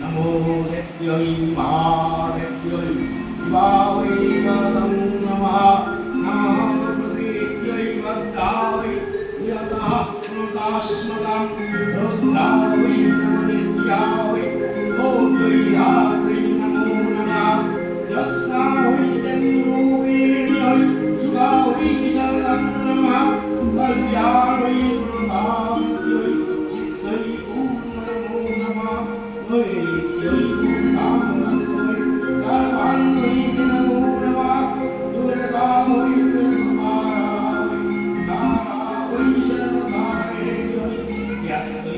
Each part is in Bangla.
नमो नित्यै महानित्यै शिवायै नमो नमः नमः प्रतीत्यै भद्रायै नियतः प्रणतास्मतां रुद्रायै प्रणित्यायै भोग्यै हात्रै नमो नमः यत्नायै जन्मोऽपि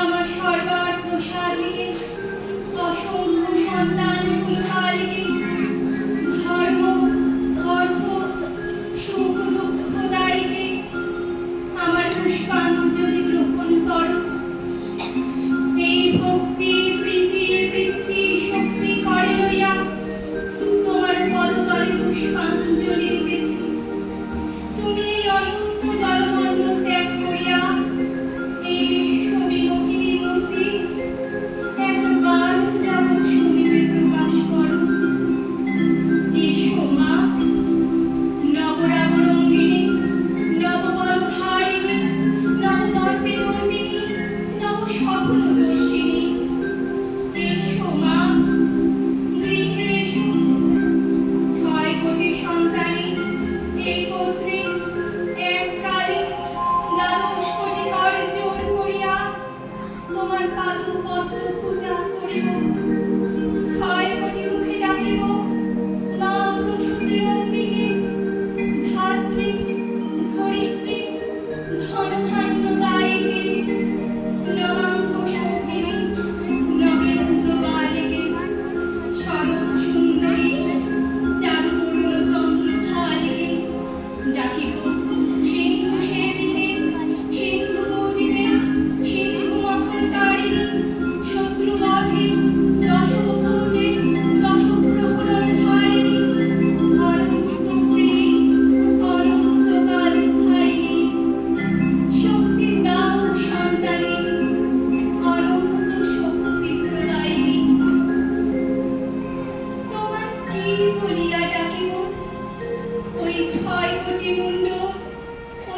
আমার সর্বার্থ সাধিকে অসংখ্য সন্তান পালু কত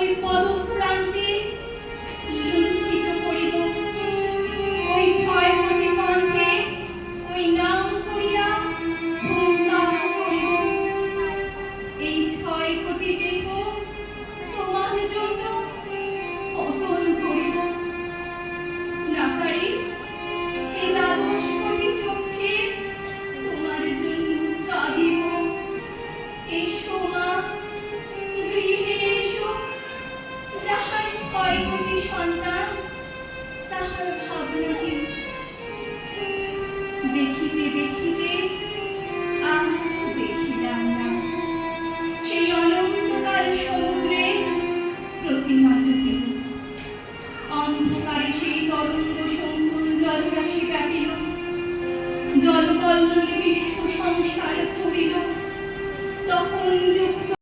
Pode দেখিতে দেখিতে দেখিলাম না। সেই অনন্তকাল সমুদ্রে অন্ধকারে সেই তরঙ্গ সংকুল জলরাশি ব্যাপিল জলকল্লোলে বিশ্ব সংসার ধরিল। তখন যুক্ত